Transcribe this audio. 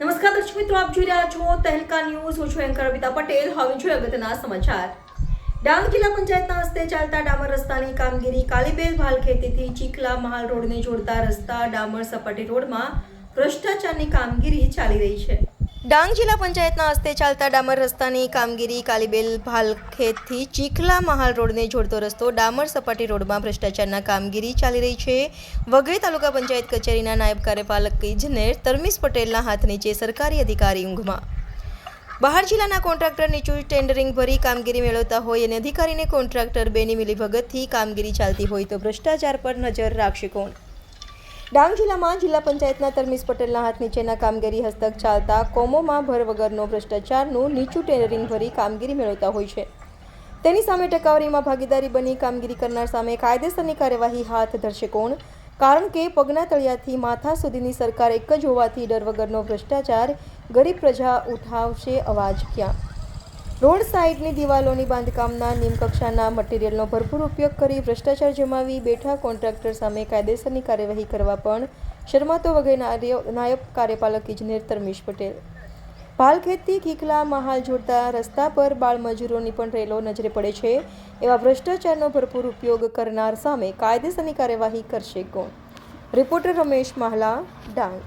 નમસ્કાર દર્શક મિત્રો, આપ જોઈ રહ્યા છો તહેલકા ન્યૂઝ. હું છું એન્કર અમિતા પટેલ. હવે જોઈએ અગત્યના સમાચાર. ડાંગ જિલ્લા પંચાયતના હસ્તે ચાલતા ડામર રસ્તાની કામગીરી કાલીબેલ ભાલ ખેતીથી ચીખલા મહાલ રોડને જોડતા રસ્તા ડામર સપાટી રોડમાં ભ્રષ્ટાચારની કામગીરી ચાલી રહી છે. ડાંગ જિલ્લા પંચાયતના હસ્તે ચાલતા ડામર રસ્તાની કામગીરી કાલીબેલ ભાલખેતથી ચીખલા મહાલ રોડને જોડતો રસ્તો ડામર સપાટી રોડમાં ભ્રષ્ટાચારના કામગીરી ચાલી રહી છે. વઘઈ તાલુકા પંચાયત કચેરીના નાયબ કાર્યપાલક ઇજનેર તરમીસ પટેલના હાથ નીચે સરકારી અધિકારી ઊંઘમાં. બહાર જિલ્લાના કોન્ટ્રાક્ટર નીચું ટેન્ડરિંગ ભરી કામગીરી મેળવતા હોય અને અધિકારીને કોન્ટ્રાક્ટર બેની મિલીભગતથી કામગીરી ચાલતી હોય તો ભ્રષ્ટાચાર પર નજર રાખશે કોણ? ડાંગ જિલ્લામાં જિલ્લા પંચાયતના તરમીસ પટેલના હાથ નીચેના કામગીરી હસ્તક ચાલતા કોમોમાં ભર વગરનો ભ્રષ્ટાચારનું નીચું ટેન્ડરિંગ ભરી કામગીરી મેળવતા હોય છે. તેની સામે ટકાવારીમાં ભાગીદારી બની કામગીરી કરનાર સામે કાયદેસરની કાર્યવાહી હાથ ધરશે કોણ? કારણ કે પગના તળિયાથી માથા સુધીની સરકાર એક જ હોવાથી ડર વગરનો ભ્રષ્ટાચાર ગરીબ પ્રજા ઉઠાવશે અવાજ ક્યાં? રોડ સાઇડની દિવાલોની બાંધકામના નિમકક્ષાના મટીરિયલનો ભરપૂર ઉપયોગ કરી ભ્રષ્ટાચાર જમાવી બેઠા કોન્ટ્રાક્ટર સામે કાયદેસરની કાર્યવાહી કરવા પણ શર્માતો વગેરે નાયબ કાર્યપાલક ઇજનેર તરમીશ પટેલ. ભાલખેતથી ખીખલા મહાલ જોડતા રસ્તા પર બાળમજૂરોની પણ રેલો નજરે પડે છે. એવા ભ્રષ્ટાચારનો ભરપૂર ઉપયોગ કરનાર સામે કાયદેસરની કાર્યવાહી કરશે કોણ? રિપોર્ટર રમેશ માહલા, ડાંગ.